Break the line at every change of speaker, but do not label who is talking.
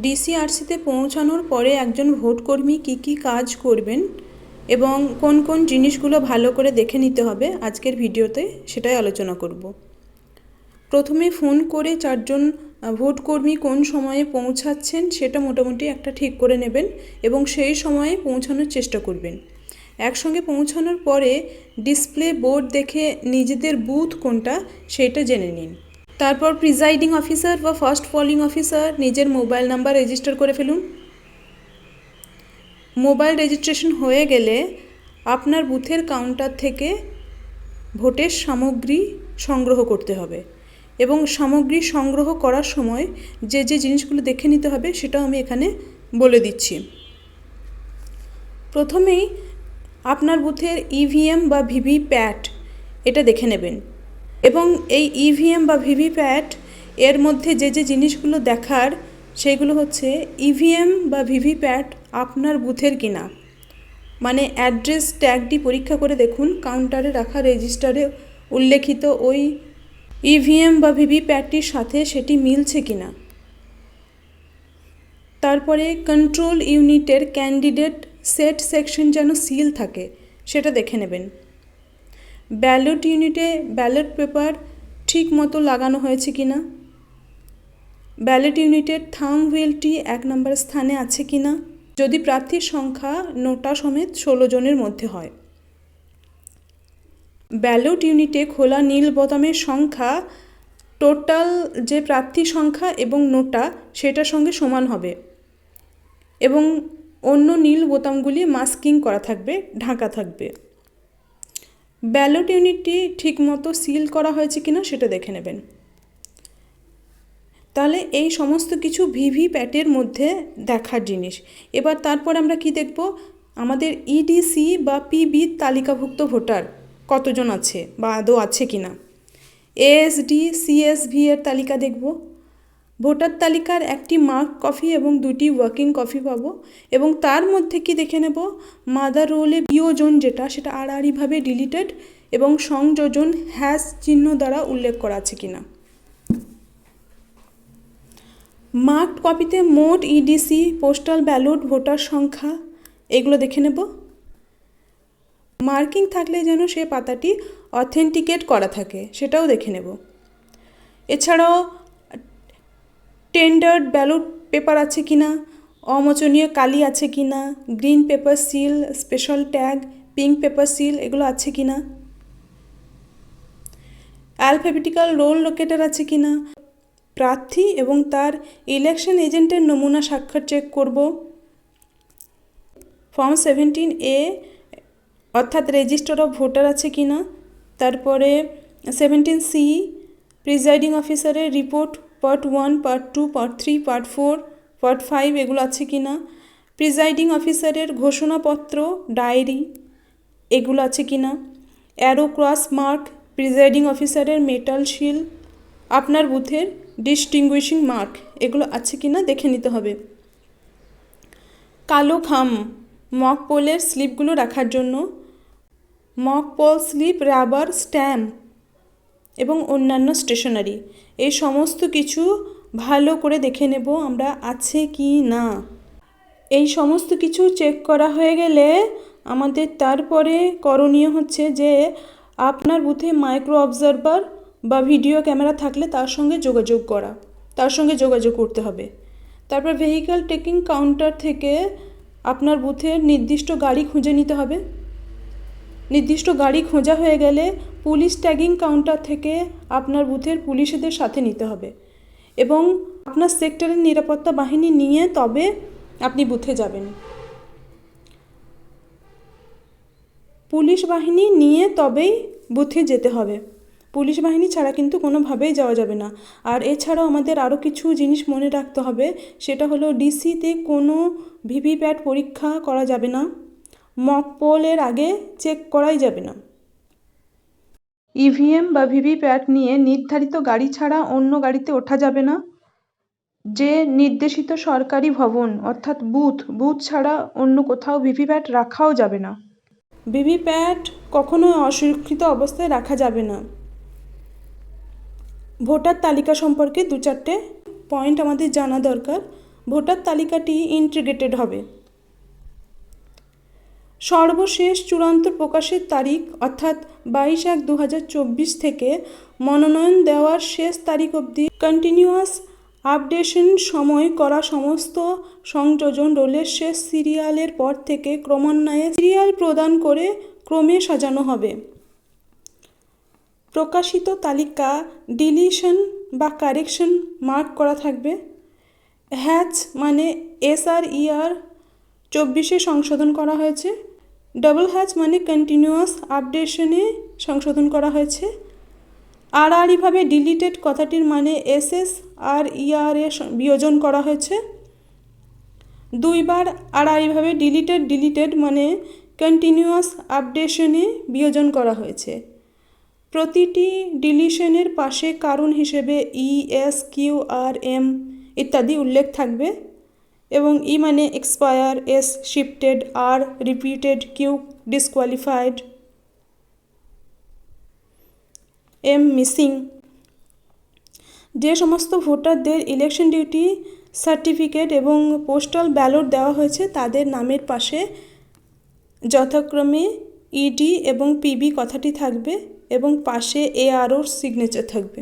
ডিসিআরসিতে পৌঁছানোর পরে একজন ভোটকর্মী কী কী কাজ করবেন এবং কোন কোন জিনিসগুলো ভালো করে দেখে নিতে হবে আজকের ভিডিওতে সেটাই আলোচনা করব। প্রথমে ফোন করে চারজন ভোটকর্মী কোন সময়ে পৌঁছাচ্ছেন সেটা মোটামুটি একটা ঠিক করে নেবেন এবং সেই সময়ে পৌঁছানোর চেষ্টা করবেন। একসঙ্গে পৌঁছানোর পরে ডিসপ্লে বোর্ড দেখে নিজেদের বুথ কোনটা সেটা জেনে নিন। তারপর প্রিজাইডিং অফিসার বা ফার্স্ট ফলিং অফিসার নিজের মোবাইল নাম্বার রেজিস্টার করে ফেলুন। মোবাইল রেজিস্ট্রেশন হয়ে গেলে আপনার বুথের কাউন্টার থেকে ভোটের সামগ্রী সংগ্রহ করতে হবে এবং সামগ্রী সংগ্রহ করার সময় যে যে জিনিসগুলো দেখে নিতে হবে সেটাও আমি এখানে বলে দিচ্ছি। প্রথমেই আপনার বুথের ইভিএম বা ভিভিপ্যাট এটা দেখে নেবেন। এবং এই ইভিএম বা ভিভিপ্যাট এর মধ্যে যে যে জিনিসগুলো দেখার, সেগুলো হচ্ছে ইভিএম বা ভিভিপ্যাট আপনার বুথের কিনা। মানে অ্যাড্রেস ট্যাগটি পরীক্ষা করে দেখুন, কাউন্টারে রাখা রেজিস্টারে উল্লেখিত ওই ইভিএম বা ভিভিপ্যাটটির সাথে সেটি মিলছে কিনা। তারপরে কন্ট্রোল ইউনিটের ক্যান্ডিডেট সেট সেকশন যেন সিল থাকে, সেটা দেখে নেবেন। ব্যালট ইউনিটে ব্যালট পেপার ঠিক মতো লাগানো হয়েছে কি না? ব্যালট ইউনিটের থাম হুইলটি এক নম্বর স্থানে আছে কি না? যদি প্রার্থীর সংখ্যা নোটা সমেত ষোলো জনের মধ্যে হয়। ব্যালট ইউনিটে খোলা নীল বোতামের সংখ্যা, টোটাল যে প্রার্থী সংখ্যা এবং নোটা সেটার সঙ্গে সমান হবে এবং অন্য নীল বোতামগুলি মাস্কিং করা থাকবে, ঢাকা থাকবে। ব্যালট ইউনিটটি ঠিকমতো সিল করা হয়েছে কিনা সেটা দেখে নেবেন। তাহলে এই সমস্ত কিছু ভিভি প্যাটের মধ্যে দেখার জিনিস। এবার তারপর আমরা কি দেখব? আমাদের ইডিসি বা পিবি তালিকাভুক্ত ভোটার কতজন আছে বা আদৌ আছে কি না এএসডি সিএসভি এর তালিকা দেখব। ভোটার তালিকার একটি মার্ক কফি এবং দুটি ওয়ার্কিং কফি পাবো এবং তার মধ্যে কি দেখে নেব? মাদার রোলে বিয়োজন যেটা, সেটা আড়াআড়িভাবে ডিলিটেড এবং সংযোজন হ্যাশ চিহ্ন দ্বারা উল্লেখ করা আছে কিনা। মার্কড কপিতে মোট ইডিসি পোস্টাল ব্যালট, ভোটার সংখ্যা, এগুলো দেখে নেব। মার্কিং থাকলে যেন সে পাতাটি অথেন্টিকেট করা থাকে, সেটাও দেখে নেব। এছাড়াও টেন্ডার্ড ব্যালট পেপার আছে কি না? অমোচনীয় কালি আছে কি না? Green paper seal, special tag, pink paper seal, এগুলো আছে কি না? অ্যালফাবেটিক্যাল রোল লোকেটার আছে কি না? প্রার্থী এবং তার ইলেকশন এজেন্টের নমুনা স্বাক্ষর চেক করব। ফর্ম সেভেন্টিন এ, অর্থাৎ রেজিস্টার অফ ভোটার আছে কি না? তারপরে সেভেন্টিন সি, প্রিজাইডিং অফিসারের report part one part two part three part four part five এগুলো আছে কি না? প্রিজাইডিং অফিসারের ঘোষণাপত্র ডায়েরি এগুলো আছে কি না? অ্যারো ক্রস মার্ক প্রিজাইডিং অফিসারের মেটাল শিল আপনার বুথের ডিস্টিংগুইশিং মার্ক এগুলো আছে কি না? দেখে নিতে হবে। কালো খাম মক পোলের স্লিপগুলো রাখার জন্য mock poll slip rubber stamp এবং অন্যান্য স্টেশনারি। এই সমস্ত কিছু ভালো করে দেখে নেব আমরা আছে কি না। এই সমস্ত কিছু চেক করা হয়ে গেলে আমাদের তারপরে করণীয় হচ্ছে যে আপনার বুথে মাইক্রো অবজারভার বা ভিডিও ক্যামেরা থাকলে তার সঙ্গে যোগাযোগ করা। তার সঙ্গে যোগাযোগ করতে হবে। তারপর ভেহিক্যাল টেকিং কাউন্টার থেকে আপনার বুথের নির্দিষ্ট গাড়ি খুঁজে নিতে হবে। নির্দিষ্ট গাড়ি খোঁজা হয়ে গেলে পুলিশ ট্যাগিং কাউন্টার থেকে আপনার বুথের পুলিশদের সাথে নিতে হবে এবং আপনার সেক্টরের নিরাপত্তা বাহিনী নিয়ে তবে আপনি বুথে যাবেন। পুলিশ বাহিনী নিয়ে তবেই বুথে যেতে হবে। পুলিশ বাহিনী ছাড়া কিন্তু কোনোভাবেই যাওয়া যাবে না। আর এছাড়াও আমাদের আরও কিছু জিনিস মনে রাখতে হবে, সেটা হলো ডিসিতে কোনো ভিভিপ্যাট পরীক্ষা করা যাবে না। মক পোলের আগে চেক করাই যাবে না। ইভিএম বা ভিভিপ্যাট নিয়ে নির্ধারিত গাড়ি ছাড়া অন্য গাড়িতে ওঠা যাবে না। যে নির্দেশিত সরকারি ভবন অর্থাৎ বুথ বুথ ছাড়া অন্য কোথাও ভিভিপ্যাট রাখাও যাবে না। ভিভিপ্যাট কখনো অসুরক্ষিত অবস্থায় রাখা যাবে না। ভোটার তালিকা সম্পর্কে দু চারটে পয়েন্ট আমাদের জানা দরকার। ভোটার তালিকাটি ইন্টিগ্রেটেড হবে। সর্বশেষ চূড়ান্ত প্রকাশের তারিখ, অর্থাৎ বাইশ এক দু থেকে মনোনয়ন দেওয়ার শেষ তারিখ অবধি কন্টিনিউয়াস আপডেশন সময় করা সমস্ত সংযোজন রোলের শেষ সিরিয়ালের পর থেকে ক্রমান্বয়ে সিরিয়াল প্রদান করে ক্রমে সাজানো হবে। প্রকাশিত তালিকা ডিলিশন বা কারেকশন মার্ক করা থাকবে। হ্যাচ মানে এস আর ইআর চব্বিশে সংশোধন করা হয়েছে। ডবল হ্যাচ মানে কন্টিনিউয়াস আপডেশনে সংশোধন করা হয়েছে। আড়াআড়িভাবে ডিলিটেড কথাটির মানে এস এস আর ইআর এ বিয়োজন করা হয়েছে। দুইবার আড়াআড়িভাবে ডিলিটেড ডিলিটেড মানে কন্টিনিউয়াস আপডেশনে বিয়োজন করা হয়েছে। প্রতিটি ডিলিশনের পাশে কারণ হিসেবে E S Q R M ইত্যাদি উল্লেখ থাকবে। এবং ই মানে expire S shifted R repeated Q disqualified M missing যে সমস্ত ভোটারদের ইলেকশন ডিউটি সার্টিফিকেট এবং পোস্টাল ব্যালট দেওয়া হয়েছে, তাদের নামের পাশে যথাক্রমে ইডি এবং পিবি কথাটি থাকবে এবং পাশে এআরওর সিগনেচার থাকবে।